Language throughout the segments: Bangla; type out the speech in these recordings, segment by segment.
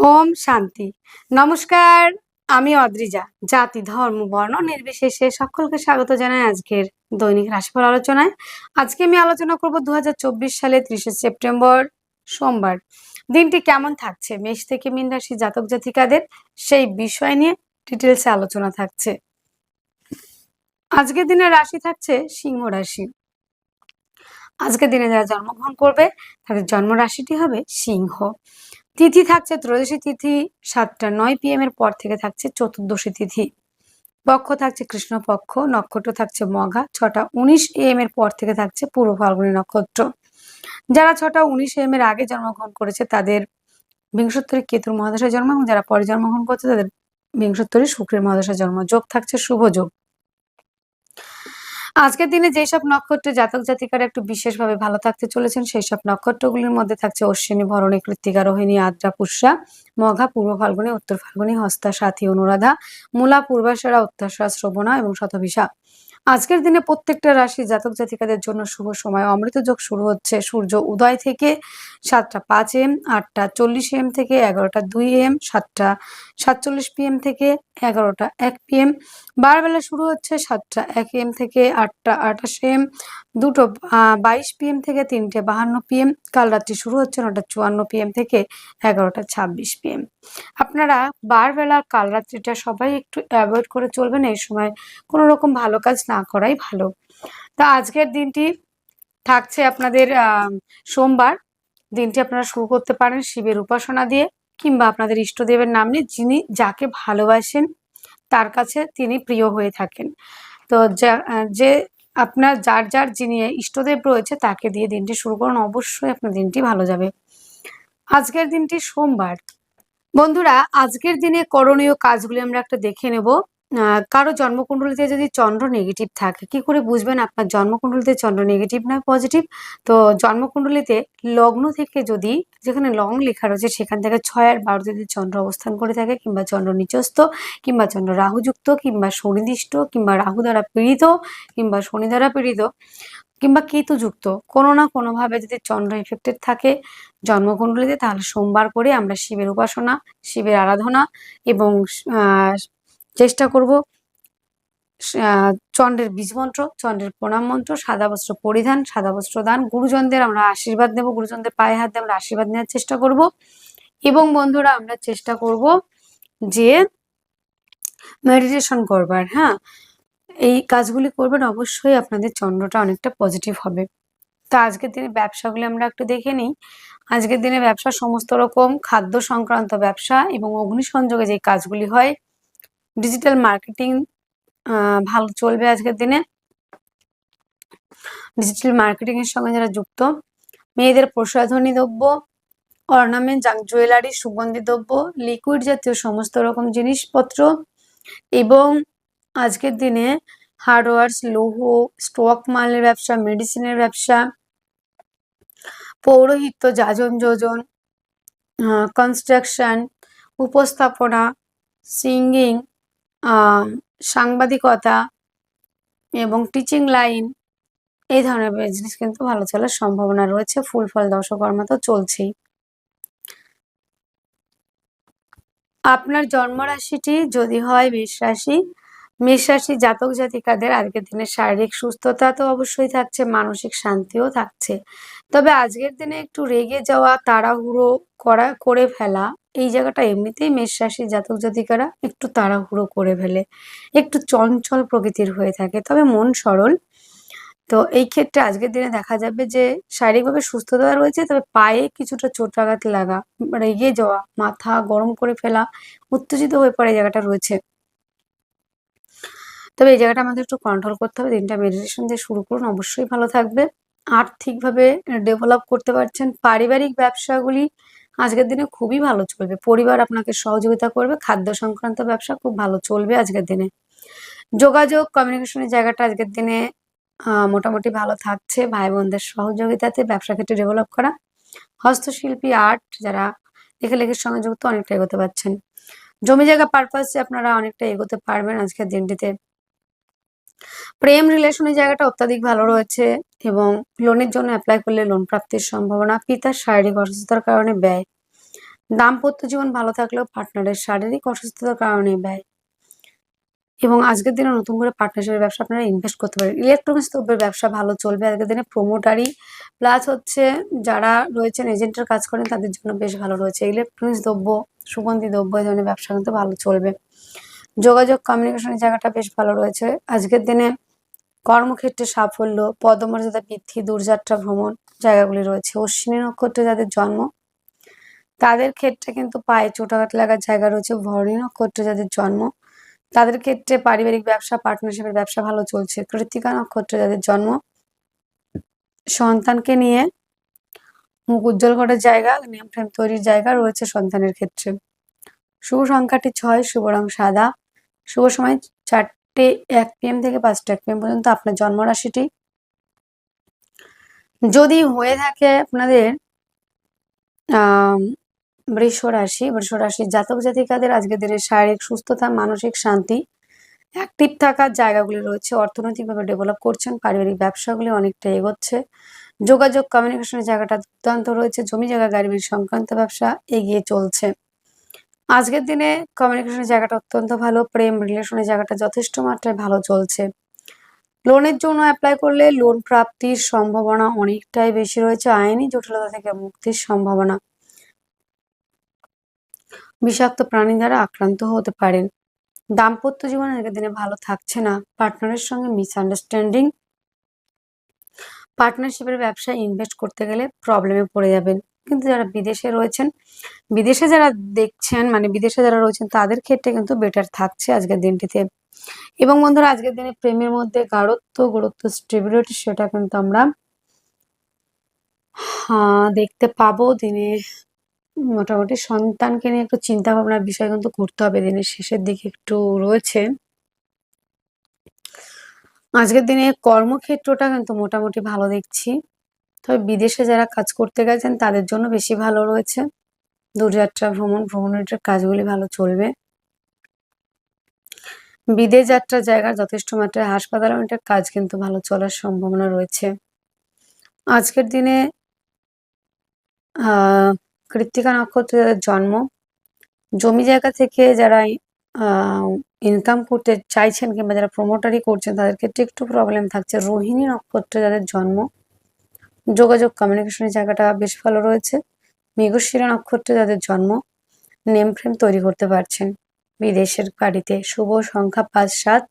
ওম শান্তি। নমস্কার, আমি অদ্রিজা, জাতি, ধর্ম, বর্ণ, নির্বিশেষে সকলকে স্বাগত জানাই আজকের দৈনিক রাশিফল আলোচনায়। আজকে আমি আলোচনা করব দু সালে ত্রিশে সেপ্টেম্বর, সোমবার। দিনটি কেমন থাকছে? মেষ থেকে মিন রাশি জাতক জাতিকাদের সেই বিষয় নিয়ে ডিটেলসে আলোচনা থাকছে। আজকের দিনে রাশি থাকছে সিংহ রাশি। আজকের দিনে যারা জন্মগ্রহণ করবে, তাদের জন্ম রাশিটি হবে সিংহ। তিথি থাকছে ত্রয়োদশী তিথি, সাতটা নয় পিএম এর পর থেকে থাকছে চতুর্দশী তিথি। পক্ষ থাকছে কৃষ্ণপক্ষ নক্ষত্র থাকছে মঘা, ছটা উনিশ এম এর পর থেকে থাকছে পূর্ব ফাল্গুনী নক্ষত্র। যারা ছটা উনিশ এম এর আগে জন্মগ্রহণ করেছে, তাদের বিংশোত্তরী কেতুর মহাদশায় জন্ম এবং যারা পরে জন্মগ্রহণ করছে, তাদের বিংশোত্তরী শুক্রের মহাদশায় জন্ম। যোগ থাকছে শুভ যোগ। আজকের দিনে যেসব নক্ষত্র জাতক জাতিকারা একটু বিশেষভাবে ভালো থাকতে চলেছেন সেই সব নক্ষত্রগুলির মধ্যে থাকছে অশ্বিনী, ভরণী, কৃত্তিকা, রোহিণী, আদ্রা, পুষ্যা, মঘা, পূর্ব ফাল্গুনী, উত্তর ফাল্গুনী, হস্তা, সাথী, অনুরাধা, মূলা, পূর্বাশারা উত্তাশা শ্রবণা এবং শতভিষা। আজকের দিনে প্রত্যেকটা রাশি জাতক জাতিকাদের জন্য শুভ সময়। অমৃত যোগ শুরু হচ্ছে সূর্য উদয় থেকে সাতটা পাঁচ এম, আটটা চল্লিশ এম থেকে এগারোটা দুই এম, সাতটা সাতচল্লিশ পিএম থেকে এগারোটা এক পিএম। বারবেলা শুরু হচ্ছে সাতটা এক এম থেকে আটটা আঠাশ এম দুটো বাইশ পিএম থেকে তিনটে, বাহান্ন পিএম কাল রাত্রি শুরু হচ্ছে নটা চুয়ান্ন পিএম থেকে এগারোটা ছাব্বিশ পিএম আপনারা বারবেলা কাল রাত্রিটা সবাই একটু অ্যাভয়েড করে চলবেন, এই সময় কোনো রকম ভালো কাজ না করাই ভালো। তা আজকের দিনটি থাকছে আপনাদের সোমবার। দিনটি আপনারা শুরু করতে পারেন শিবের উপাসনা দিয়ে, কিংবা আপনাদের ইষ্টদেবের নাম নিয়ে, যিনি যাকে ভালোবাসেন, তার কাছে তিনি প্রিয় হয়ে থাকেন। তো যা যে আপনার যার যার যিনি ইষ্টদেব রয়েছে তাকে দিয়ে দিনটি শুরু করুন। অবশ্যই আপনার দিনটি ভালো যাবে। আজকের দিনটি সোমবার। বন্ধুরা, আজকের দিনে করণীয় কাজগুলি আমরা একটা দেখে নেব। কারও জন্মকুণ্ডলিতে যদি চন্দ্র নেগেটিভ থাকে, কি করে বুঝবেন আপনার জন্মকুণ্ডলিতে চন্দ্র নেগেটিভ না পজিটিভ তো জন্মকুণ্ডলিতে লগ্ন থেকে যদি, যেখানে লং লেখা রয়েছে, সেখান থেকে ছয় আর বারো যদি চন্দ্র অবস্থান করে থাকে, কিংবা চন্দ্র নিচস্থ, কিংবা চন্দ্র রাহুযুক্ত, কিংবা শনিদিষ্ট, কিংবা রাহু দ্বারা পীড়িত, কিংবা শনি দ্বারা পীড়িত, কিংবা কেতুযুক্ত, কোনো না কোনোভাবে যদি চন্দ্র এফেক্টেড থাকে, জন্মকুণ্ডলিতে তাহলে সোমবার করে আমরা শিবের উপাসনা, শিবের আরাধনা এবং চেষ্টা করব চন্দ্রের বীজ মন্ত্র, চন্দ্রের প্রণাম মন্ত্র, সাদা বস্ত্র পরিধান, সাদা বস্ত্র দান, গুরুজনদের আমরা আশীর্বাদ নেব, গুরুজনদের পায়ে হাত দিয়ে আমরা আশীর্বাদ নেওয়ার চেষ্টা করব। এবং বন্ধুরা, আমরা চেষ্টা করব যে মেডিটেশন করবার হ্যাঁ? এই কাজগুলি করবেন, অবশ্যই আপনাদের চন্দ্রটা অনেকটা পজিটিভ হবে। তো আজকের দিনে ব্যবসাগুলি আমরা একটু দেখে নিই। আজকের দিনে ব্যবসা সমস্ত রকম, খাদ্য সংক্রান্ত ব্যবসা এবং অগ্নিসংযোগে যে কাজগুলি হয় ডিজিটাল মার্কেটিং ভালো চলবে আজকের দিনে। ডিজিটাল মার্কেটিং এর সঙ্গে যারা যুক্ত, মেয়েদের প্রসাধনী দ্রব্য অর্নামেন্ট জুয়েলারি সুগন্ধি দ্রব্য লিকুইড জাতীয় সমস্ত রকম জিনিসপত্র এবং আজকের দিনে হার্ডওয়ার্স লৌহ স্টক মালের ব্যবসা মেডিসিনের ব্যবসা, পৌরোহিত্য, যাজন যোজন কনস্ট্রাকশন উপস্থাপনা সিঙ্গিং সাংবাদিকতা এবং টিচিং লাইন এই ধরনের বিজনেস কিন্তু ভালো চলার সম্ভাবনা রয়েছে। ফুল ফল দশকর্মা তো চলছেই। আপনার জন্মরাশিটি যদি হয় মেষ রাশি মেষ রাশি জাতক জাতিকাদের আজকের দিনে শারীরিক সুস্থতা তো অবশ্যই থাকছে, মানসিক শান্তিও থাকছে। তবে আজকের দিনে একটু রেগে যাওয়া, তাড়াহুড়ো করা, করে ফেলা এই জায়গাটা এমনিতেই মেষ রাশির জাতক জাতিকারা একটু তাড়াহুড়ো করে ফেলে, একটু চঞ্চল প্রকৃতির হয়ে থাকে। তবে মন সরল। তো এই ক্ষেত্রে আজকের দিনে দেখা যাবে যে, শারীরিকভাবে সুস্থতা রয়েছে, তবে পায়ে কিছুটা চোট আঘাত লাগা, রেগে যাওয়া, মাথা গরম করে ফেলা, উত্তেজিত হয়ে পড়ে জায়গাটা রয়েছে। তবে এই জায়গাটা আমাদের একটু কন্ট্রোল করতে হবে। দিনটা মেডিটেশন দিয়ে শুরু করুন, অবশ্যই ভালো থাকবে আর্থিকভাবে ডেভেলপ করতে পারছেন। পারিবারিক ব্যবসাগুলি আজকের দিনে খুবই ভালো চলবে। পরিবার আপনাকে সহযোগিতা করবে, খাদ্য সংক্রান্ত ব্যবসা খুব ভালো চলবে আজকের দিনে। যোগাযোগ কমিউনিকেশনের জায়গাটা আজকের দিনে মোটামুটি ভালো থাকছে। ভাই বোনদের সহযোগিতাতে ব্যবসা ক্ষেত্রে ডেভেলপ করা। হস্তশিল্পী আর্ট যারা লেখালেখির সঙ্গে যুক্ত অনেকটা এগোতে পারছেন। জমি জায়গা পারপাসে আপনারা অনেকটা এগোতে পারবেন আজকের দিনটিতে। প্রেম রিলেশনের জায়গাটা অত্যাধিক ভালো রয়েছে এবং লোনের জন্য অ্যাপ্লাই করলে লোন প্রাপ্তির সম্ভাবনা পিতার শারীরিক অসুস্থতার কারণে ব্যয়। দাম্পত্য জীবন ভালো থাকলেও পার্টনারের শারীরিক অসুস্থতার কারণে ব্যয়। এবং আজকের দিনে নতুন করে পার্টনারশিপের ব্যবসা আপনারা ইনভেস্ট করতে পারেন। ইলেকট্রনিক্স দ্রব্যের ব্যবসা ভালো চলবে আজকের দিনে প্রোমোটারি প্লাস হচ্ছে যারা রয়েছেন এজেন্টের কাজ করেন, তাদের জন্য বেশ ভালো রয়েছে। ইলেকট্রনিক্স দ্রব্য, সুগন্ধি দ্রব্য, এই ধরনের ব্যবসা কিন্তু ভালো চলবে। যোগাযোগ কমিউনিকেশনের জায়গাটা বেশ ভালো রয়েছে। আজকের দিনে কর্মক্ষেত্রে সাফল্য, পদমর্যাদা বৃদ্ধি, দূরযাত্রা ভ্রমণ জায়গাগুলি রয়েছে। অশ্বিনী নক্ষত্রে যাদের জন্ম, তাদের ক্ষেত্রে কিন্তু পায়ে চোটাঘাত লাগার জায়গা রয়েছে। ভরণী নক্ষত্রে যাদের জন্ম, তাদের ক্ষেত্রে পারিবারিক ব্যবসা পার্টনারশিপের ব্যবসা ভালো চলছে। কৃত্তিকা নক্ষত্রে যাদের জন্ম, সন্তানকে নিয়ে মুখ উজ্জ্বল করার জায়গা নেম ফ্রেম তৈরির জায়গা রয়েছে সন্তানের ক্ষেত্রে। শুভ সংখ্যাটি ছয়, শুভ রং সাদা। শুভ সময় চারটে, এক পিএম থেকে পাঁচটা এক পিএম পর্যন্ত আপনার জন্মরাশিটি। যদি হয়ে থাকে আপনাদের আহ বৃষ রাশি বৃষ রাশির জাতক জাতিকাদের আজকের দিনে শারীরিক সুস্থতা, মানসিক শান্তি, অ্যাক্টিভ থাকার জায়গাগুলি রয়েছে। অর্থনৈতিকভাবে ডেভেলপ করছেন, পারিবারিক ব্যবসাগুলি অনেকটা এগোচ্ছে। যোগাযোগ, কমিউনিকেশনের জায়গাটা দুর্দান্ত রয়েছে। জমি জায়গা গাড়ি সংক্রান্ত ব্যবসা এগিয়ে চলছে। আজকের দিনে কমিউনিকেশনের জায়গাটা অত্যন্ত ভালো, প্রেম রিলেশনের জায়গাটা যথেষ্ট মাত্রায় ভালো চলছে। লোনের জন্য অ্যাপ্লাই করলে লোন প্রাপ্তির সম্ভাবনা অনেকটাই বেশি রয়েছে, আইনি জটিলতা থেকে মুক্তির সম্ভাবনা। বিষাক্ত প্রাণী দ্বারা আক্রান্ত হতে পারেন। দাম্পত্য জীবন আগের দিনে ভালো থাকছে না পার্টনারের সঙ্গে মিসআন্ডারস্ট্যান্ডিং পার্টনারশিপের ব্যবসায় ইনভেস্ট করতে গেলে প্রবলেমে পড়ে যাবেন। কিন্তু যারা বিদেশে রয়েছেন, বিদেশে যারা দেখছেন মানে বিদেশে যারা রয়েছেন, তাদের ক্ষেত্রে কিন্তু বেটার থাকছে আজকের দিনটিতে। এবং বন্ধুরা, আজকের দিনে প্রেমের মধ্যে গাঢ়ত্ব, গুরুত্ব স্টেবিলিটি সেটা কিন্তু আমরা দেখতে পাবো দিনে মোটামুটি সন্তানকে নিয়ে একটু চিন্তা ভাবনার বিষয় কিন্তু করতে হবে। দিনের শেষের দিকে একটু রয়েছে। আজকের দিনে কর্মক্ষেত্রটা কিন্তু মোটামুটি ভালো দেখছি। তবে বিদেশে যারা কাজ করতে গেছেন, তাদের জন্য বেশি ভালো রয়েছে। দূরযাত্রা, ভ্রমণ, ভ্রমণের কাজগুলি ভালো চলবে। বিদেশ যাত্রার জায়গার যথেষ্ট মাত্রায় হাসপাতাল কাজ কিন্তু ভালো চলার সম্ভাবনা রয়েছে। আজকের দিনে কৃত্তিকা নক্ষত্রে যাদের জন্ম। জমি জায়গা থেকে যারা ইনকাম করতে চাইছেন কিংবা যারা প্রমোটারি করছেন, তাদের ক্ষেত্রে একটু প্রবলেম থাকছে। রোহিণী নক্ষত্রে যাদের জন্ম যোগাযোগ কমিউনিকেশনের জায়গাটা বেশ ভালো রয়েছে। মৃগশিরা নক্ষত্রে যাদের জন্ম নেম ফ্রেম তৈরি করতে পারছেন। বিদেশের বাড়িতে শুভ সংখ্যা পাঁচ সাত,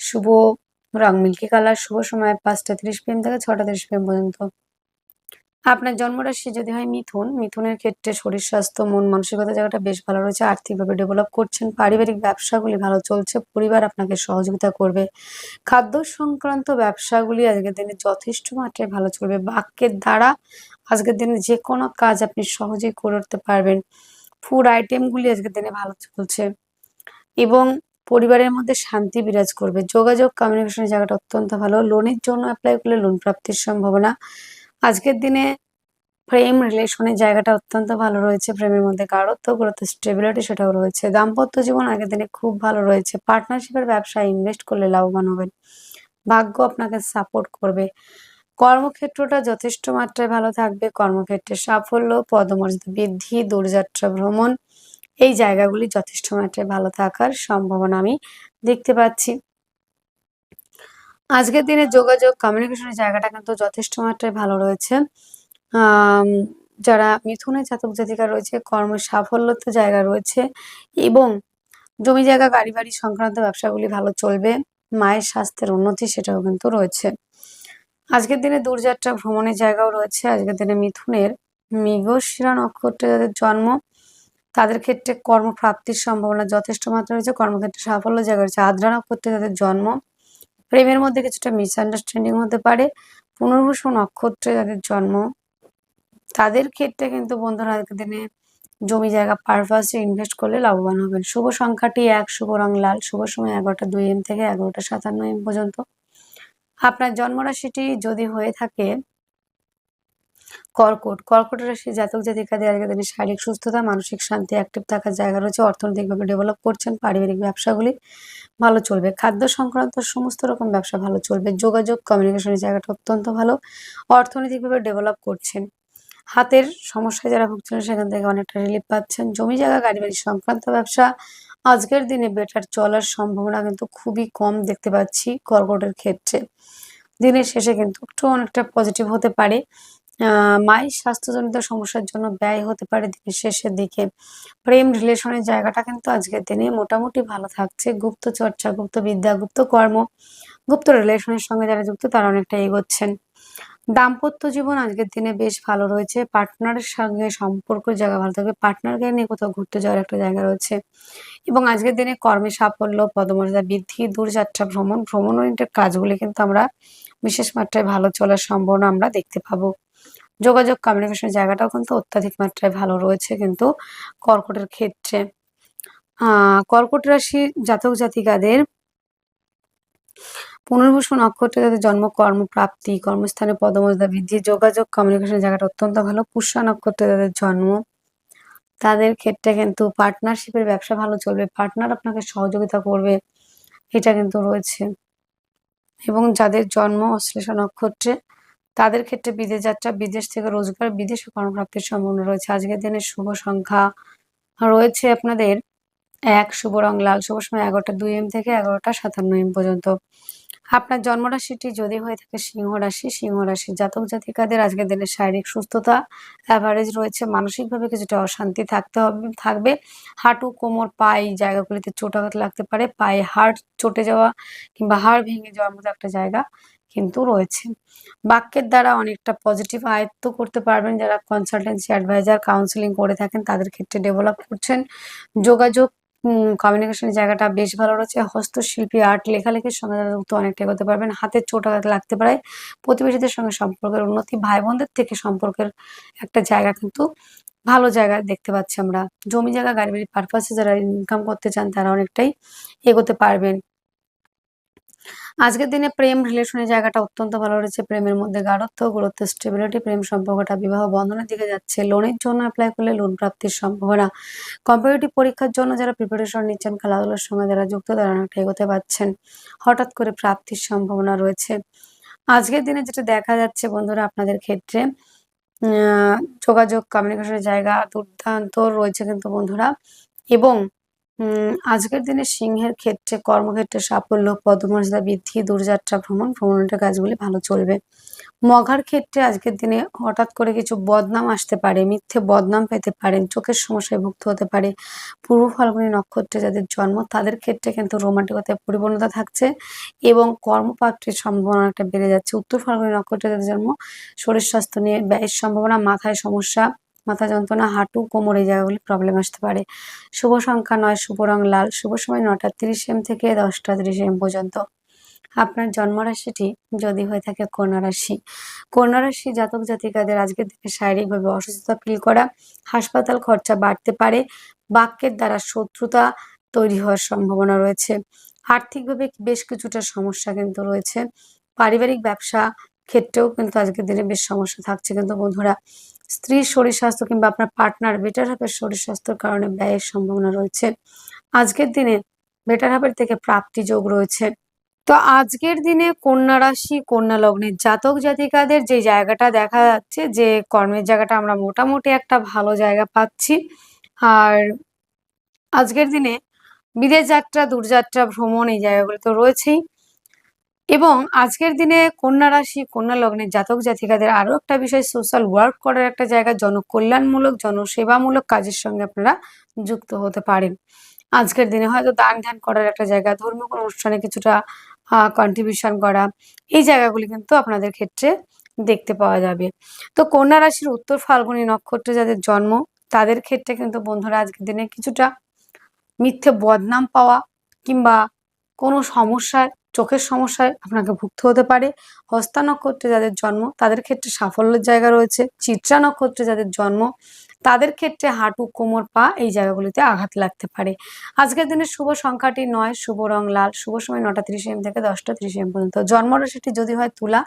শুভ রং মিল্কি কালার শুভ সময় পাঁচটা তিরিশ পিএম থেকে ছটা তিরিশ পিএম পর্যন্ত। আপনার জন্মরাশি যদি হয় মিথুন, মিথুনের ক্ষেত্রে শরীর, স্বাস্থ্য, মন, মানসিকতা জায়গাটা বেশ ভালো রয়েছে, আর্থিকভাবে ডেভেলপ করছেন, পারিবারিক ব্যবসাগুলি ভালো চলছে, পরিবার আপনাকে সহযোগিতা করবে। খাদ্য সংক্রান্ত ব্যবসাগুলি আজকের দিনে যথেষ্ট মাত্রায় ভালো চলবে। বাক্যের দ্বারা আজকের দিনে যে কোনো কাজ আপনি সহজেই করে উঠতে পারবেন। ফুড আইটেমগুলি আজকের দিনে ভালো চলছে এবং পরিবারের মধ্যে শান্তি বিরাজ করবে। যোগাযোগ কমিউনিকেশনের জায়গাটা অত্যন্ত ভালো। লোনের জন্য অ্যাপ্লাই করলে লোন প্রাপ্তির সম্ভাবনা আজকের দিনে প্রেম রিলেশনের জায়গাটা অত্যন্ত ভালো রয়েছে প্রেমের মধ্যে। গাঢ়ত্ব গুরুত্ব স্টেবিলিটি সেটাও রয়েছে। দাম্পত্য জীবন আগের দিনে খুব ভালো রয়েছে। পার্টনারশিপের ব্যবসায় ইনভেস্ট করলে লাভবান হবেন। ভাগ্য আপনাকে সাপোর্ট করবে। কর্মক্ষেত্রটা যথেষ্ট মাত্রায় ভালো থাকবে। কর্মক্ষেত্রে সাফল্য, পদমর্যাদা বৃদ্ধি, দূরযাত্রা, ভ্রমণ, এই জায়গাগুলি যথেষ্ট মাত্রায় ভালো থাকার সম্ভাবনা আমি দেখতে পাচ্ছি। আজকের দিনে যোগাযোগ কমিউনিকেশনের জায়গাটা কিন্তু যথেষ্ট মাত্রায় ভালো রয়েছে। যারা মিথুনের জাতক জাতিকা রয়েছে কর্ম সাফল্যত জায়গা রয়েছে এবং জমি জায়গা গাড়ি বাড়ি সংক্রান্ত ব্যবসাগুলি ভালো চলবে, মায়ের স্বাস্থ্যের উন্নতি সেটাও কিন্তু রয়েছে। আজকের দিনে দূরযাত্রা, ভ্রমণের জায়গাও রয়েছে। আজকের দিনে মিথুনের মৃগশিরা নক্ষত্রে যাদের জন্ম, তাদের ক্ষেত্রে কর্মপ্রাপ্তির সম্ভাবনা যথেষ্ট মাত্রা রয়েছে। কর্মক্ষেত্রে সাফল্য জায়গা রয়েছে। আদ্রা নক্ষত্রে যাদের জন্ম প্রেমের মধ্যে কিছুটা মিসআন্ডারস্ট্যান্ডিং হতে পারে। পুনর্বসু নক্ষত্রে যাদের জন্ম, তাদের ক্ষেত্রে কিন্তু বন্ধুরা আজকের দিনে জমি জায়গা পারপাসে ইনভেস্ট করলে লাভবান হবেন। শুভ সংখ্যাটি এক, শুভ রং লাল। শুভ সময় এগারোটা দুই এম থেকে এগারোটা সাতান্ন এম পর্যন্ত। আপনার জন্মরাশিটি যদি হয়ে থাকে কর্কট। কর্কট রাশি জাতক জাতিকাদের আজকের দিনে শারীরিক সুস্থতা, মানসিক শান্তি অ্যাক্টিভ থাকার জায়গা রয়েছে। অর্থনৈতিকভাবে ডেভেলপ করছেন, পারিবারিক ব্যবসাগুলি ভালো চলবে। খাদ্য সংক্রান্ত সমস্ত রকম ব্যবসা ভালো চলবে। যোগাযোগ কমিউনিকেশনের জায়গাটা অত্যন্ত ভালো। অর্থনৈতিকভাবে ডেভেলপ করছেন। হাতের সমস্যায় যারা ভুগছিলেন, সেখান থেকে অনেকটা রিলিফ পাচ্ছেন। জমি জায়গা গাড়ি বাড়ি সংক্রান্ত ব্যবসা, আজকের দিনে বেটার চলার সম্ভাবনা কিন্তু খুবই কম দেখতে পাচ্ছি কর্কটের ক্ষেত্রে। দিনের শেষে কিন্তু একটু অনেকটা পজিটিভ হতে পারে। মায়ের স্বাস্থ্যজনিত সমস্যার জন্য ব্যয় হতে পারে দিনের শেষের দিকে। প্রেম রিলেশনের জায়গাটা কিন্তু আজকের দিনে মোটামুটি ভালো থাকছে। গুপ্ত চর্চা, গুপ্ত বিদ্যা, গুপ্ত কর্ম, গুপ্ত রিলেশনের সঙ্গে যারা যুক্ত তারা অনেকটা এগোচ্ছেন। দাম্পত্য জীবন আজকের দিনে বেশ ভালো রয়েছে। পার্টনারের সঙ্গে সম্পর্ক জায়গা ভালো থাকবে। পার্টনারকে নিয়ে কোথাও ঘুরতে যাওয়ার একটা জায়গা রয়েছে। এবং আজকের দিনে কর্মে সাফল্য, পদমর্যাদা বৃদ্ধি, দূরযাত্রা ভ্রমণ ভ্রমণ কাজগুলি কিন্তু আমরা বিশেষ মাত্রায় ভালো চলার সম্ভাবনা আমরা দেখতে পাবো। যোগাযোগ কমিউনিকেশনের জায়গাটাও কিন্তু অত্যাধিক মাত্রায় ভালো রয়েছে কিন্তু কর্কটের ক্ষেত্রে। কর্কট রাশি জাতক জাতিকাদের পুনর্বসু নক্ষত্রে যাদের জন্ম কর্মপ্রাপ্তি কর্মস্থানে পদমর্যাদা বৃদ্ধি, যোগাযোগ কমিউনিকেশন জায়গাটা অত্যন্ত ভালো। পুষ্যা নক্ষত্রে যাদের জন্ম। তাদের ক্ষেত্রে কিন্তু পার্টনারশিপের ব্যবসা ভালো চলবে পার্টনার আপনাকে সহযোগিতা করবে, এটা কিন্তু রয়েছে। এবং যাদের জন্ম অশ্লেষা নক্ষত্রে তাদের ক্ষেত্রে বিদেশ যাত্রা, বিদেশ থেকে রোজগার, বিদেশে কর্মপ্রাপ্তির সম্ভাবনা রয়েছে। আজকের দিনের শুভ সংখ্যা রয়েছে আপনাদের এক, শুভ রং লাল, শুভ সময় এগারোটা দুই এম থেকে এগারোটা সাতান্ন এম পর্যন্ত। আপনার জন্মরাশিটি যদি হয়ে থাকে সিংহ রাশি সিংহ রাশি জাতক জাতিকাদের আজকের দিনে শারীরিক সুস্থতা অ্যাভারেজ রয়েছে। মানসিকভাবে কিছুটা অশান্তি থাকতে হবে, থাকবে। হাঁটু, কোমর পা এই জায়গাগুলিতে চোটাঘাত লাগতে পারে। পায়ে হাড় চটে যাওয়া কিংবা হাড় ভেঙে যাওয়ার মতো একটা জায়গা কিন্তু রয়েছে। বাক্যের দ্বারা অনেকটা পজিটিভ আয়ত্ত করতে পারবেন যারা কনসালটেন্সি অ্যাডভাইজার কাউন্সিলিং করে থাকেন, তাদের ক্ষেত্রে ডেভেলপ করছেন। যোগাযোগ কমিউনিকেশনের জায়গাটা বেশ ভালো রয়েছে। হস্তশিল্পী আর্ট লেখালেখির সঙ্গে যুক্ত অনেকটা এগোতে পারবেন। হাতের চোট লাগতে পারে। প্রতিবেশীদের সঙ্গে সম্পর্কের উন্নতি ভাই বোনদের থেকে সম্পর্কের একটা জায়গা কিন্তু ভালো জায়গা দেখতে পাচ্ছি আমরা। জমি জায়গা, গাড়ি বাড়ির পারপাসে যারা ইনকাম করতে চান, তারা অনেকটাই এগোতে পারবেন। আজকের দিনে প্রেম রিলেশনের জায়গাটা অত্যন্ত ভালো রয়েছে প্রেমের মধ্যে গাঢ়ত্ব, গুরুত্ব স্টেবিলিটি প্রেম সম্পর্কটা বিবাহ বন্ধনের দিকে যাচ্ছে। লোনের জন্য অ্যাপ্লাই করলে লোন প্রাপ্তির সম্ভাবনা। কম্পিটিটিভ পরীক্ষার জন্য যারা প্রিপারেশন নিচ্ছেন, খেলাধুলার সঙ্গে যারা যুক্ত, তারা অনেকটা এগোতে পারছেন। হঠাৎ করে প্রাপ্তির সম্ভাবনা রয়েছে। আজকের দিনে যেটা দেখা যাচ্ছে বন্ধুরা আপনাদের ক্ষেত্রে যোগাযোগ কমিউনিকেশনের জায়গা দুর্দান্ত রয়েছে কিন্তু বন্ধুরা। এবং আজকের দিনে সিংহের ক্ষেত্রে কর্মক্ষেত্রে সাফল্য, পদমর্যাদা বৃদ্ধি, দূরযাত্রা ভ্রমণ, ভ্রমণের কাজগুলি ভালো চলবে। মঘার ক্ষেত্রে আজকের দিনে হঠাৎ করে কিছু বদনাম আসতে পারে, মিথ্যে বদনাম পেতে পারেন, চোখের সমস্যায় ভুক্ত হতে পারে। পূর্ব ফাল্গুনী নক্ষত্রে যাদের জন্ম, তাদের ক্ষেত্রে কিন্তু রোমান্টিকতায় পরিপূর্ণতা থাকছে এবং কর্মপ্রাপ্তির সম্ভাবনা একটা বেড়ে যাচ্ছে। উত্তর ফাল্গুনী নক্ষত্রে যাদের জন্ম, শরীর স্বাস্থ্য নিয়ে ব্যয়ের সম্ভাবনা, মাথায় সমস্যা মাথা যন্ত্রণা, হাঁটু কোমরে জায়গাগুলি প্রবলেম আসতে পারে। শুভ সংখ্যা নয়, শুভ রং লাল। শুভ সময় নটা তিরিশ এম থেকে দশটা তিরিশ এম পর্যন্ত। আপনার জন্মরাশিটি যদি হয়ে থাকে কন্যা রাশি। কন্যা রাশি জাতক জাতিকাদের আজকের দিনে শারীরিকভাবে অসুস্থতা ফিল করা, হাসপাতাল খরচা বাড়তে পারে, বাক্যের দ্বারা শত্রুতা তৈরি হওয়ার সম্ভাবনা রয়েছে। আর্থিকভাবে বেশ কিছুটা সমস্যা কিন্তু রয়েছে। পারিবারিক ব্যবসা ক্ষেত্রেও কিন্তু আজকের দিনে বেশ সমস্যা থাকছে কিন্তু বন্ধুরা। স্ত্রীর শরীর স্বাস্থ্য কিংবা আপনার পার্টনার বেটার হাফের শরীর স্বাস্থ্যের কারণে ব্যয়ের সম্ভাবনা রয়েছে। আজকের দিনে বেটার হাফের থেকে প্রাপ্তি যোগ রয়েছে। তো আজকের দিনে কন্যা রাশি, কন্যা লগ্নের জাতক জাতিকাদের যে জায়গাটা দেখা যাচ্ছে, যে কর্মের জায়গাটা আমরা মোটামুটি একটা ভালো জায়গা পাচ্ছি। আর আজকের দিনে বিদেশ যাত্রা, দূরযাত্রা, ভ্রমণ এই জায়গাগুলো তো রয়েছেই। এবং আজকের দিনে কন্যা রাশি, কন্যা লগ্নের জাতক জাতিকাদের আরও একটা বিষয় সোশ্যাল ওয়ার্ক করার একটা জায়গা, জনকল্যাণমূলক, জনসেবামূলক কাজের সঙ্গে আপনারা যুক্ত হতে পারেন। আজকের দিনে হয়তো দান ধ্যান করার একটা জায়গা ধর্মীয় কোনো অনুষ্ঠানে কিছুটা কন্ট্রিবিউশন করা, এই জায়গাগুলি কিন্তু আপনাদের ক্ষেত্রে দেখতে পাওয়া যাবে। তো কন্যা রাশির উত্তর ফাল্গুনী নক্ষত্রে যাদের জন্ম, তাদের ক্ষেত্রে কিন্তু বন্ধুরা আজকের দিনে কিছুটা মিথ্যে বদনাম পাওয়া কিংবা কোনো সমস্যায় চোখের সমস্যায় আপনাকে ভুগতে হতে পারে। হস্তা নক্ষত্রে যাদের জন্ম, তাদের ক্ষেত্রে সাফল্যের জায়গা রয়েছে। চিত্রা নক্ষত্রে যাদের জন্ম, তাদের ক্ষেত্রে হাঁটু, কোমর, পা এই জায়গাগুলিতে আঘাত লাগতে পারে। আজকের দিনের শুভ সংখ্যাটি নয়, শুভ রং লাল। শুভ সময় নটা ত্রিশ এম থেকে দশটা ত্রিশ এম পর্যন্ত। জন্মরাশিটি যদি হয় তুলা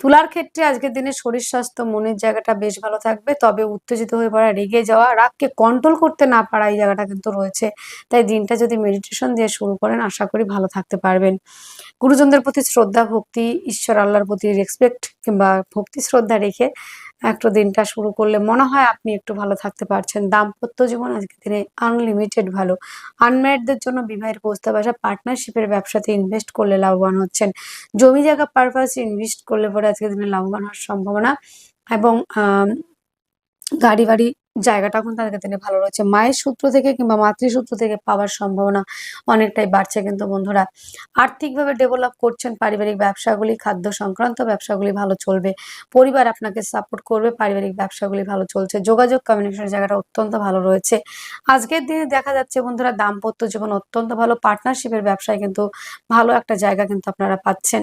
তুলার ক্ষেত্রে আজকের দিনে শরীর স্বাস্থ্য, মনের জায়গাটা বেশ ভালো থাকবে। তবে উত্তেজিত হয়ে পড়া, রেগে যাওয়া, রাগকে কন্ট্রোল করতে না পারা এই জায়গাটা কিন্তু রয়েছে। তাই দিনটা যদি মেডিটেশন দিয়ে শুরু করেন, আশা করি ভালো থাকতে পারবেন। গুরুজনদের প্রতি শ্রদ্ধা, ভক্তি, ঈশ্বর আল্লাহর প্রতি রেসপেক্ট কিংবা ভক্তি, শ্রদ্ধা রেখে একটু দিনটা শুরু করলে মনে হয় আপনি একটু ভালো থাকতে পারছেন। দাম্পত্য জীবন আজকে দিনে আনলিমিটেড ভালো। আনম্যারিডদের জন্য বিবাহের প্রস্তাব আসা পার্টনারশিপের ব্যবসাতে ইনভেস্ট করলে লাভবান হচ্ছেন। জমি জায়গা পারপাসে ইনভেস্ট করলে পরে আজকে দিনে লাভবান হওয়ার সম্ভাবনা এবং গাড়ি বাড়ি জায়গাটা এখন তাদের দিনে ভালো রয়েছে। মায়ের সূত্র থেকে কিংবা মাতৃসূত্র থেকে পাওয়ার সম্ভাবনা অনেকটাই বাড়ছে কিন্তু বন্ধুরা। আর্থিকভাবে ডেভেলপ করছেন, পারিবারিক ব্যবসাগুলি, খাদ্য সংক্রান্ত ব্যবসাগুলি ভালো চলবে। পরিবার আপনাকে সাপোর্ট করবে, পারিবারিক ব্যবসাগুলি ভালো চলছে। যোগাযোগ কমিউনিকেশনের জায়গাটা অত্যন্ত ভালো রয়েছে। আজকের দিনে দেখা যাচ্ছে বন্ধুরা, দাম্পত্য জীবন অত্যন্ত ভালো। পার্টনারশিপের ব্যবসায় কিন্তু ভালো একটা জায়গা কিন্তু আপনারা পাচ্ছেন।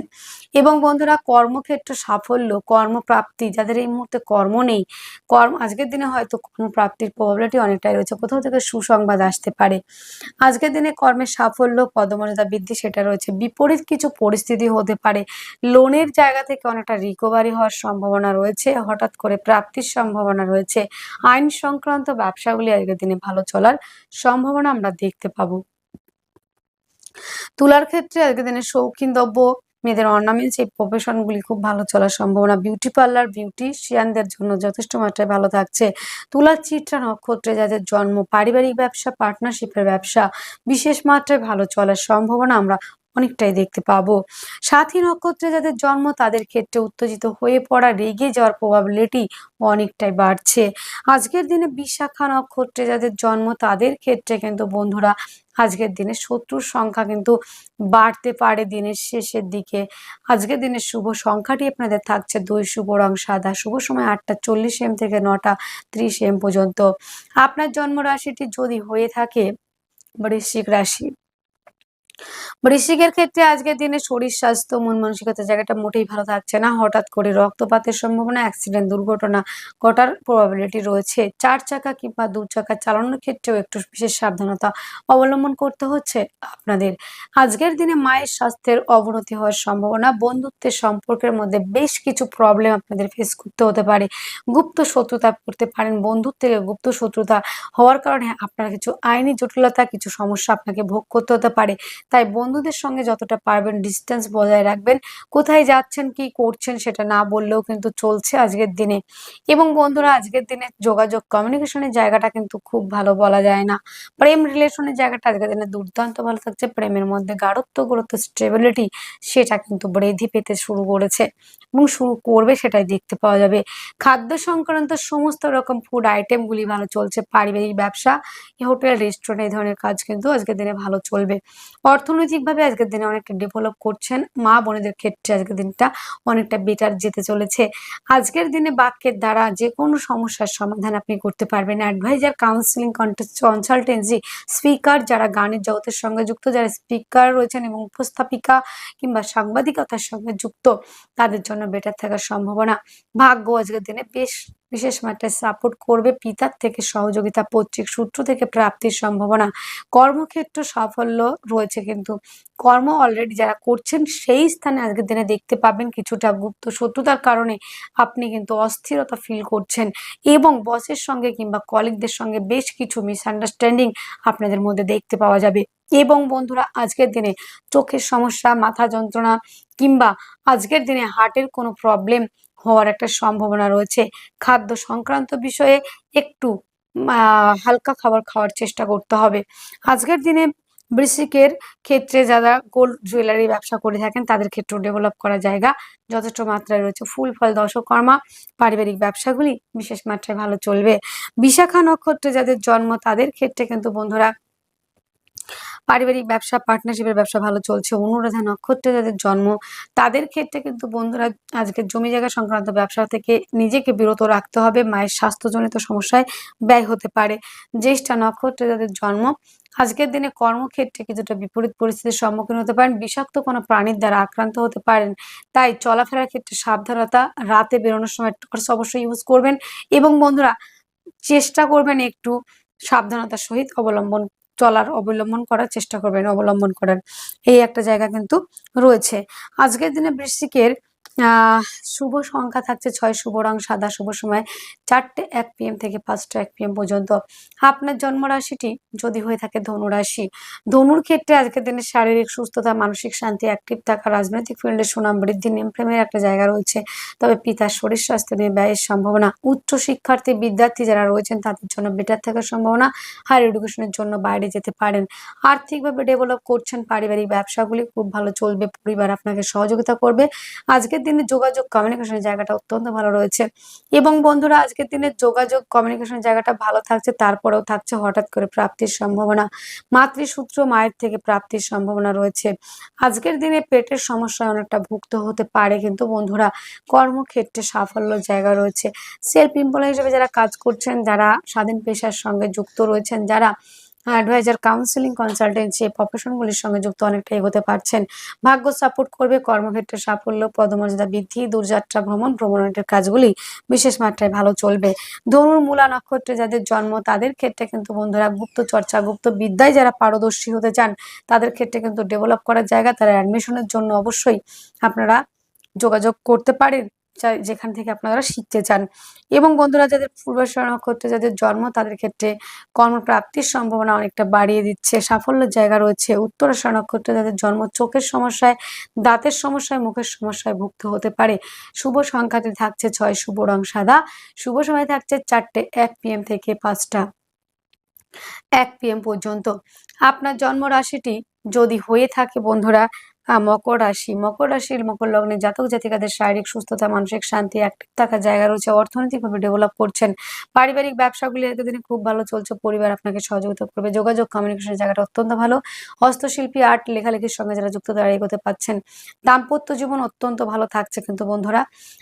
এবং বন্ধুরা, কর্মক্ষেত্র সাফল্য, কর্মপ্রাপ্তি, যাদের এই মুহূর্তে কর্ম নেই, কর্ম আজকের দিনে হয়তো কর্মপ্রাপ্তির প্রবাবিলিটি অনেকটাই রয়েছে। কোথাও থেকে সুসংবাদ আসতে পারে। আজকের দিনে কর্মের সাফল্য, পদমর্যাদা বৃদ্ধি, সেটা রয়েছে। বিপরীত কিছু পরিস্থিতি হতে পারে। লোনের জায়গা থেকে অনেকটা রিকভারি হওয়ার সম্ভাবনা রয়েছে। হঠাৎ করে প্রাপ্তির সম্ভাবনা রয়েছে। আইন সংক্রান্ত ব্যবসাগুলি আজকের দিনে ভালো চলার সম্ভাবনা আমরা দেখতে পাবো। তুলার ক্ষেত্রে আজকের দিনে শৌখিন দ্রব্য মেয়েদের অর্নামেন্টস, এই প্রফেশনগুলি খুব ভালো চলার সম্ভাবনা। বিউটি পার্লার বিউটিশিয়ানদের জন্য যথেষ্ট মাত্রায় ভালো থাকছে। তুলা চিত্রা নক্ষত্রে যাদের জন্ম, পারিবারিক ব্যবসা পার্টনারশিপের ব্যবসা, বিশেষ মাত্রায় ভালো চলার সম্ভাবনা আমরা অনেকটাই দেখতে পাবো। সাথী নক্ষত্রে যাদের জন্ম, তাদের ক্ষেত্রে উত্তেজিত হয়ে পড়া, রেগে যাওয়ার প্রবাবিলিটি অনেকটাই বাড়ছে। আজকের দিনে বিশাখা নক্ষত্রে যাদের জন্ম, তাদের ক্ষেত্রে কিন্তু বন্ধুরা, আজকের দিনে শত্রুর সংখ্যা কিন্তু বাড়তে পারে দিনের শেষের দিকে। আজকের দিনের শুভ সংখ্যাটি আপনাদের থাকছে দুই, শুভ রং সাদা। শুভ সময় আটটা চল্লিশ এম থেকে নটা ত্রিশ এম পর্যন্ত। আপনার জন্ম রাশিটি যদি হয়ে থাকে, বৃশ্চিক রাশি। বৃশ্চিকের ক্ষেত্রে আজকের দিনে শরীর, স্বাস্থ্য, মন মানসিকতার জায়গাটা মোটেই ভালো থাকছে না। হঠাৎ করে রক্তপাতের সম্ভাবনা অ্যাক্সিডেন্ট দুর্ঘটনা ঘটার প্রবাবিলিটি রয়েছে। চার চাকা কিংবা দু চাকা চালানোর ক্ষেত্রেও একটু বিশেষ সাবধানতা অবলম্বন করতে হচ্ছে আপনাদের। আজকের দিনে মায়ের স্বাস্থ্যের অবনতি হওয়ার সম্ভাবনা, বন্ধুত্বের সম্পর্কের মধ্যে বেশ কিছু প্রবলেম আপনাদের ফেস করতে হতে পারে। গুপ্ত শত্রুতা করতে পারেন বন্ধুর থেকে গুপ্ত শত্রুতা হওয়ার কারণে আপনার কিছু আইনি জটিলতা, কিছু সমস্যা আপনাকে ভোগ করতে হতে পারে। তাই বন্ধুদের সঙ্গে যতটা পারবেন ডিস্টেন্স বজায় রাখবেন। কোথায় যাচ্ছেন, কি করছেন সেটা না বললেও কিন্তু চলছে আজকের দিনে। এবং বন্ধুরা, আজকের দিনে যোগাযোগ কমিউনিকেশনের জায়গাটা কিন্তু খুব ভালো বলা যায় না। প্রেম রিলেশনের জায়গাটা আজকের দিনে দুর্দান্ত ভালো থাকছে। প্রেমের মধ্যে গাঢ়ত্ব গুরুত্ব স্টেবিলিটি সেটা কিন্তু বৃদ্ধি পেতে শুরু করেছে এবং শুরু করবে সেটাই দেখতে পাওয়া যাবে। খাদ্য সংক্রান্ত সমস্ত রকম ফুড আইটেমগুলি ভালো চলছে। পারিবারিক ব্যবসা হোটেল রেস্টুরেন্ট এই ধরনের কাজ কিন্তু আজকের দিনে ভালো চলবে। অর্থনৈতিকভাবে আজকের দিনে অনেকটা ডেভেলপ করছেন। মা বোনেদের ক্ষেত্রে আজকের দিনটা অনেকটা বেটার যেতে চলেছে। আজকের দিনে বাক্যের দ্বারা যে কোনো সমস্যার সমাধান আপনি করতে পারবেন। অ্যাডভাইজার কাউন্সিলিং কনসালটেন্সি স্পিকার যারা গানের জগতের সঙ্গে যুক্ত, যারা স্পিকার রয়েছেন এবং উপস্থাপিকা কিংবা সাংবাদিকতার সঙ্গে যুক্ত, তাদের জন্য বেটার থাকার সম্ভাবনা। ভাগ্য আজকের দিনে বেশ বিশেষ মাত্রায় সাপোর্ট করবে পিতার থেকে সহযোগিতা, পৈতৃক সূত্র থেকে প্রাপ্তির সম্ভাবনা। কর্মক্ষেত্র সাফল্য রয়েছে কিন্তু। কর্ম অলরেডি যারা করছেন সেই স্থানে আজকের দিনে দেখতে পাবেন কিছুটা গুপ্ত শত্রুতার কারণে আপনি কিন্তু অস্থিরতা ফিল করছেন এবং বসের সঙ্গে কিংবা কলিগদের সঙ্গে বেশ কিছু মিসআন্ডারস্ট্যান্ডিং আপনাদের মধ্যে দেখতে পাওয়া যাবে। এবং বন্ধুরা, আজকের দিনে চোখের সমস্যা, মাথা যন্ত্রণা কিংবা আজকের দিনে হার্টের কোনো প্রবলেম হওয়ার একটা সম্ভাবনা রয়েছে। খাদ্য সংক্রান্ত বিষয়ে একটু হালকা খাবার খাওয়ার চেষ্টা করতে হবে। আজকের দিনে বৃশ্চিকের ক্ষেত্রে যারা গোল্ড জুয়েলারি ব্যবসা করে থাকেন, তাদের ক্ষেত্রেও ডেভেলপ করা জায়গা যথেষ্ট মাত্রায় রয়েছে। ফুল, ফল, দশকর্মা, পারিবারিক ব্যবসাগুলি বিশেষ মাত্রায় ভালো চলবে। বিশাখা নক্ষত্রে যাদের জন্ম, তাদের ক্ষেত্রে কিন্তু বন্ধুরা পারিবারিক ব্যবসা পার্টনারশিপের ব্যবসা ভালো চলছে, অনুরাধা নক্ষত্রে যাদের জন্ম। তাদের ক্ষেত্রে কিন্তু বন্ধুরা, আজকে জমি জায়গা সংক্রান্ত ব্যবসা থেকে নিজেকে বিরত রাখতে হবে, মায়ের স্বাস্থ্যজনিত সমস্যায় ব্যয় হতে পারে। জ্যেষ্ঠা নক্ষত্রে যাদের জন্ম। আজকের দিনে কর্মক্ষেত্রে কিছুটা বিপরীত পরিস্থিতির সম্মুখীন হতে পারেন, বিষাক্ত কোনো প্রাণীর দ্বারা আক্রান্ত হতে পারেন। তাই চলাফেরার ক্ষেত্রে সাবধানতা, রাতে বেরোনোর সময় টর্চ অবশ্যই ইউজ করবেন এবং বন্ধুরা, চেষ্টা করবেন একটু সাবধানতার সহিত অবলম্বন চলার অবলম্বন করার চেষ্টা করবেন, অবলম্বন করার। এই একটা জায়গা কিন্তু রয়েছে। আজকের দিনে বৃশ্চিকের শুভ সংখ্যা থাকছে ছয় শুভ রং, সাদা শুভ সময়, চারটে এক পিএম থেকে পাঁচটা এক পিএম পর্যন্ত। আপনার জন্ম রাশিটি যদি হয়ে থাকে ধনুরাশি, ধনুর ক্ষেত্রে আজকের দিনে শারীরিক সুস্থতা, মানসিক শান্তি অ্যাক্টিভ থাকা, রাজনৈতিক ফিল্ডে সুনাম বৃদ্ধি প্রেমের একটা জায়গা রয়েছে। তবে পিতার শরীর স্বাস্থ্য নিয়ে ব্যয়ের সম্ভাবনা, উচ্চ শিক্ষার্থী, বিদ্যার্থী যারা রয়েছেন তাদের জন্য বেটার থাকার সম্ভাবনা হায়ার এডুকেশনের জন্য বাইরে যেতে পারেন। আর্থিকভাবে ডেভেলপ করছেন পারিবারিক ব্যবসাগুলি, খুব ভালো চলবে, পরিবার আপনাকে সহযোগিতা করবে। আজকের দিনে যোগাযোগ কমিউনিকেশনের জায়গাটা অত্যন্ত ভালো রয়েছে। এবং বন্ধুরা, আজকের দিনে যোগাযোগ কমিউনিকেশনের জায়গাটা ভালো থাকছে, তারপরেও থাকছে হঠাৎ করে প্রাপ্তির সম্ভাবনা। মাতৃসূত্র মায়ের থেকে প্রাপ্তির সম্ভাবনা রয়েছে। আজকের দিনে পেটের সমস্যায় অনেকটা ভুক্ত হতে পারে, কিন্তু বন্ধুরা, কর্মক্ষেত্রে সাফল্য জায়গা রয়েছে। সেলফ এমপ্লয় হিসেবে যারা কাজ করছেন, যারা স্বাধীন পেশার সঙ্গে যুক্ত রয়েছেন, যারা অ্যাডভাইজার, কাউন্সিলিং কনসালটেন্সি এই প্রফেশনগুলির সঙ্গে যুক্ত অনেকটা এগোতে পারছেন। ভাগ্য সাপোর্ট করবে কর্মক্ষেত্রে সাফল্য, পদমর্যাদা বৃদ্ধি, দূরযাত্রা, ভ্রমণ ভ্রমণের কাজগুলি বিশেষ মাত্রায় ভালো চলবে। ধনুর মূলা নক্ষত্রে যাদের জন্ম, তাদের ক্ষেত্রে কিন্তু বন্ধুরা গুপ্ত চর্চা, গুপ্ত বিদ্যায় যারা পারদর্শী হতে চান, তাদের ক্ষেত্রে কিন্তু ডেভেলপ করার জায়গা, তারা অ্যাডমিশনের জন্য অবশ্যই আপনারা যোগাযোগ করতে পারেন। যেখান থেকে আপনারা শিখতে চান। এবং বন্ধুরা, যাদের পূর্বাশা নক্ষত্রে যাদের জন্ম, তাদের ক্ষেত্রে কর্মপ্রাপ্তির সম্ভাবনা অনেকটা বাড়িয়ে দিচ্ছে। সাফল্যের জায়গা রয়েছে। উত্তরাশা নক্ষত্রে যাদের জন্ম চোখের সমস্যায়, দাঁতের সমস্যায়, মুখের সমস্যায় ভুগতে হতে পারে। শুভ সংখ্যাতে থাকছে ছয়, শুভ রং সাদা। শুভ সময় থাকছে চারটে, এক পিএম থেকে পাঁচটা, এক পিএম পর্যন্ত। আপনার জন্ম রাশিটি যদি হয়ে থাকে বন্ধুরা আহ, মকর রাশি। মকর রাশির মকর লগ্নে জাতক জাতিকাদের শারীরিক সুস্থতা মানসিক শান্তি অ্যাক্টিভ থাকার জায়গা রয়েছে। অর্থনৈতিকভাবে ডেভেলপ করছেন। পারিবারিক ব্যবসাগুলি এতদিনে খুব ভালো চলছে। পরিবার আপনাকে সহযোগিতা করবে। যোগাযোগ কমিউনিকেশনের জায়গাটা অত্যন্ত ভালো। হস্তশিল্পী আর্ট লেখালেখির সঙ্গে যারা যুক্ত তারা এগোতে পাচ্ছেন। দাম্পত্য জীবন অত্যন্ত ভালো থাকছে কিন্তু বন্ধুরা।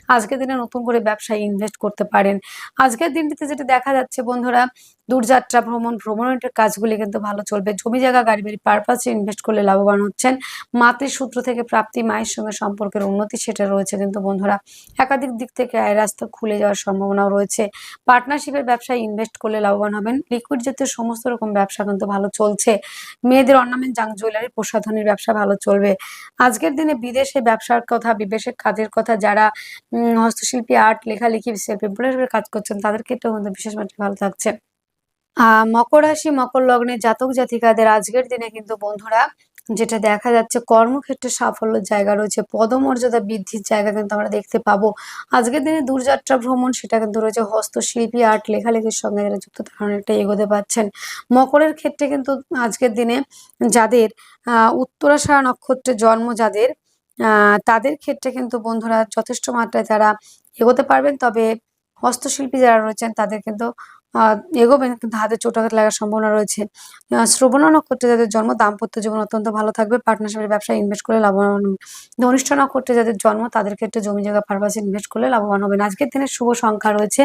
আজকের দিনে নতুন করে ব্যবসায় ইনভেস্ট করতে পারেন। আজকের দিনটিতে যেটা দেখা যাচ্ছে বন্ধুরা দূরযাত্রা, ভ্রমণ, ভ্রমণের কাজগুলি কিন্তু ভালো চলবে। জমি জায়গা, গাড়ি বাড়ি পারপাসে ইনভেস্ট করলে লাভবান হচ্ছেন। মাতৃসূত্র থেকে প্রাপ্তি, মায়ের সঙ্গে সম্পর্কের উন্নতি সেটা রয়েছে কিন্তু বন্ধুরা। একাধিক দিক থেকে আয় রাস্তা খুলে যাওয়ার সম্ভাবনাও রয়েছে। পার্টনারশিপের ব্যবসায় ইনভেস্ট করলে লাভবান হবেন। লিকুইড জাতীয় সমস্ত রকম ব্যবসা কিন্তু ভালো চলছে। মেয়েদের অর্নামেন্ট জাং জুয়েলারি প্রসাধনীর ব্যবসা ভালো চলবে। আজকের দিনে বিদেশে ব্যবসার কথা, বিদেশের কাজের কথা যারা হস্তশিল্পী আর্ট লেখালেখি সেলফ কাজ করছেন তাদের ক্ষেত্রেও কিন্তু বিশেষ ভালো থাকছে। মকর রাশি, মকর লগ্নে জাতক জাতিকাদের আজকের দিনে কিন্তু বন্ধুরা যেটা দেখা যাচ্ছে কর্মক্ষেত্রে সাফল্যের জায়গা রয়েছে, পদমর্যাদা বৃদ্ধির জায়গা কিন্তু আমরা দেখতে পাবো। আজকের দিনে দূরযাত্রা ভ্রমণ, সেটা কিন্তু রয়েছে হস্তশিল্পী, আর্ট, লেখালেখির সঙ্গে যারা যুক্ত তারা অনেকটা এগোতে পাচ্ছেন মকরের ক্ষেত্রে কিন্তু আজকের দিনে যাদের, আহ উত্তরাষাঢ় নক্ষত্রে জন্ম যাদের তাদের ক্ষেত্রে কিন্তু বন্ধুরা যথেষ্ট মাত্রায় তারা এগোতে পারবেন। তবে হস্তশিল্পী যারা রয়েছেন তাদের কিন্তু এগোবেন কিন্তু হাতে চোটাঘাত লাগার সম্ভাবনা রয়েছে। শ্রবণ নক্ষত্রে যাদের জন্ম, দাম্পত্য জীবন অত্যন্ত ভালো থাকবে পার্টনারশিপের ব্যবসায় ইনভেস্ট করলে লাভবান হবে। ধনিষ্ঠ নক্ষত্রে যাদের জন্ম, তাদের ক্ষেত্রে জমি জায়গা পারপাসে ইনভেস্ট করলে লাভবান হবেন আজকের দিনে শুভ সংখ্যা রয়েছে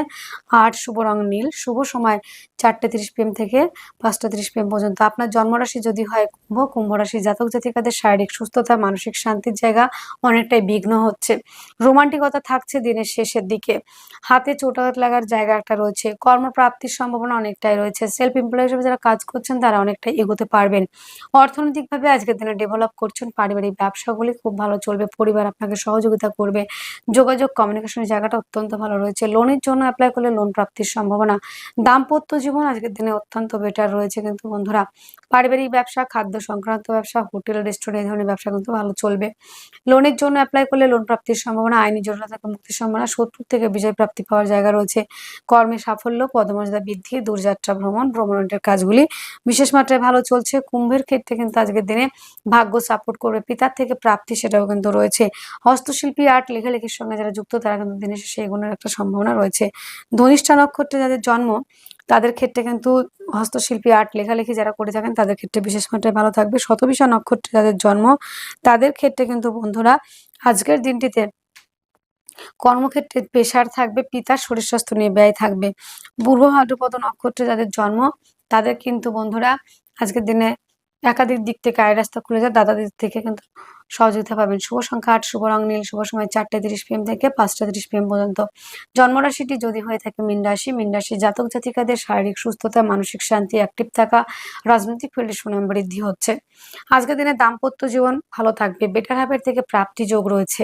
আট, শুভ রং নীল। শুভ সময় চারটে তিরিশ পিএম থেকে পাঁচটা তিরিশ পিএম পর্যন্ত। আপনার জন্মরাশি যদি হয় কুম্ভ কুম্ভ রাশি জাতক জাতিকাদের শারীরিক সুস্থতা, মানসিক শান্তির জায়গা অনেকটাই বিঘ্ন হচ্ছে। রোমান্টিকতা থাকছে দিনের শেষের দিকে। হাতে চোটাঘাত লাগার জায়গা একটা রয়েছে। কর্মপ্রাপ্তির সম্ভাবনা অনেকটাই রয়েছে। সেলফ এমপ্লয় হিসেবে যারা কাজ করছেন, তারা অনেকটাই এগোতে পারবেন। অর্থনৈতিকভাবে আজকের দিনে ডেভেলপ করছেন পারিবারিক ব্যবসাগুলি। খুব ভালো চলবে। পরিবার আপনাকে সহযোগিতা করবে। যোগাযোগ কমিউনিকেশনের জায়গাটা অত্যন্ত ভালো রয়েছে। লোনের জন্য অ্যাপ্লাই করলে লোন প্রাপ্তির সম্ভাবনা। দাম্পত্য জীবন আজকের দিনে অত্যন্ত বেটার রয়েছে। কিন্তু বন্ধুরা, পারিবারিক ব্যবসা, খাদ্য সংক্রান্ত ব্যবসা, হোটেল রেস্টুরেন্ট এই ধরনের ব্যবসা কিন্তু ভালো চলবে। লোনের জন্য অ্যাপ্লাই করলে লোন প্রাপ্তির সম্ভাবনা, আইনি জটিলতা থেকে মুক্তির সম্ভাবনা শত্রু থেকে বিজয় প্রাপ্তি পাওয়ার জায়গা রয়েছে। কর্মে সাফল্য, পদমর্যাদা বৃদ্ধি, দূরযাত্রা ভ্রমণ ভ্রমণের কাজগুলি বিশেষ মাত্রায় ভালো চলছে। কুম্ভের ক্ষেত্রে কিন্তু আজকের দিনে ভাগ্য সাপোর্ট করবে পিতার থেকে প্রাপ্তি সেটাও কিন্তু রয়েছে। হস্তশিল্পী আর্ট লেখালেখির সঙ্গে যারা যুক্ত, তারা কিন্তু দিনের শেষে এগুলোর একটা সম্ভাবনা রয়েছে। ধনিষ্ঠা নক্ষত্রে যাদের জন্ম তাদের ক্ষেত্রে কিন্তু হস্তশিল্পী আর্ট লেখালেখি যারা করে থাকেন, তাদের ক্ষেত্রে বিশেষ মাত্রায় ভালো থাকবে। শতবিশা নক্ষত্রে যাদের জন্ম, তাদের ক্ষেত্রে কিন্তু বন্ধুরা আজকের দিনটিতে কর্মক্ষেত্রে পেশার থাকবে, পিতার শরীর স্বাস্থ্য নিয়ে ব্যয় থাকবে। পূর্ব ভাদ্রপদ নক্ষত্রে যাদের জন্ম, তাদের কিন্তু বন্ধুরা আজকের দিনে একাধিক দিক থেকে আয় রাস্তা খুলে যায়, দাদাদের থেকে কিন্তু সহযোগিতা পাবেন। শুভ সংখ্যা আট, শুভ রং নীল, শুভ সময় চারটে তিরিশ পিএম থেকে পাঁচটা তিরিশ পিএম পর্যন্ত। জন্মরাশিটি যদি হয়ে থাকে মীন রাশি মীন রাশি জাতক জাতিকাদের শারীরিক সুস্থতা, মানসিক শান্তি অ্যাক্টিভ থাকা, রাজনৈতিক ফিল্ডে সুনাম বৃদ্ধি হচ্ছে। আজকের দিনে দাম্পত্য জীবন ভালো থাকবে। বেটার হাফের থেকে প্রাপ্তি যোগ রয়েছে।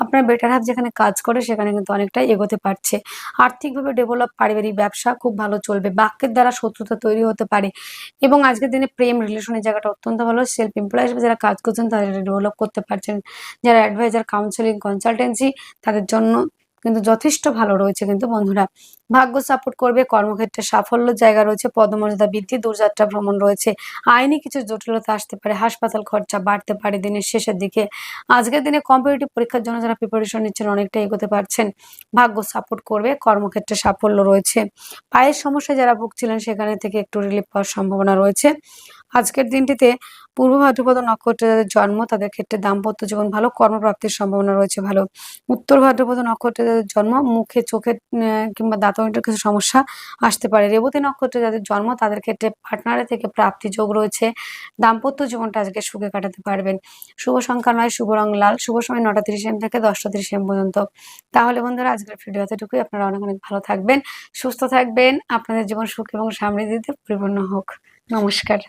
আপনার বেটার হাফ যেখানে কাজ করে, সেখানে কিন্তু অনেকটাই এগোতে পারছে। আর্থিকভাবে ডেভেলপ পারিবারিক ব্যবসা খুব ভালো চলবে। বাক্যের দ্বারা শত্রুতা তৈরি হতে পারে। এবং আজকের দিনে প্রেম রিলেশনের জায়গাটা অত্যন্ত ভালো। সেলফ এমপ্লয় হিসেবে যারা কাজ করছেন তারা ডেভেলপ করতে পারছেন। যারা অ্যাডভাইজার কাউন্সেলিং কনসালটেন্সি তাদের জন্য কিন্তু যথেষ্ট ভালো রয়েছে কিন্তু বন্ধুরা। ভাগ্য সাপোর্ট করবে, কর্মক্ষেত্রে সাফল্য জায়গা রয়েছে, পদমর্যাদা বৃদ্ধি, দূরযাত্রা ভ্রমণ রয়েছে। আইনি কিছু জটিলতা আসতে পারে, হাসপাতাল খরচা বাড়তে পারে দিনের শেষের দিকে। আজকের দিনে কম্পিটিটিভ পরীক্ষার জন্য যারা প্রিপারেশন নিচ্ছেন অনেকটা এগোতে পারছেন। ভাগ্য সাপোর্ট করবে, কর্মক্ষেত্রে সাফল্য রয়েছে। পায়ের সমস্যায় যারা ভুগছিলেন সেখানে থেকে একটু রিলিফ পাওয়ার সম্ভাবনা রয়েছে। আজকের দিনটিতে পূর্ব ভাদ্রপদ নক্ষত্রে যাদের জন্ম, তাদের ক্ষেত্রে দাম্পত্য জীবন ভালো, কর্মপ্রাপ্তির সম্ভাবনা রয়েছে ভালো। উত্তর ভাদ্রপদ নক্ষত্রে যাদের জন্ম, মুখে, চোখে কিংবা দাঁতনের কিছু সমস্যা আসতে পারে। রেবতী নক্ষত্রে যাদের জন্ম, তাদের ক্ষেত্রে পার্টনারের থেকে প্রাপ্তি যোগ রয়েছে। দাম্পত্য জীবনটা আজকে সুখে কাটাতে পারবেন। শুভ সংখ্যা নয়, শুভ রং লাল। শুভ সময় নটা তিরিশ এম থেকে দশটা তিরিশ এম পর্যন্ত। তাহলে বন্ধুরা, আজকের ভিডিও এতটুকুই। আপনারা অনেক অনেক ভালো থাকবেন, সুস্থ থাকবেন। আপনাদের জীবন সুখ এবং সমৃদ্ধিতে পরিপূর্ণ হোক। নমস্কার।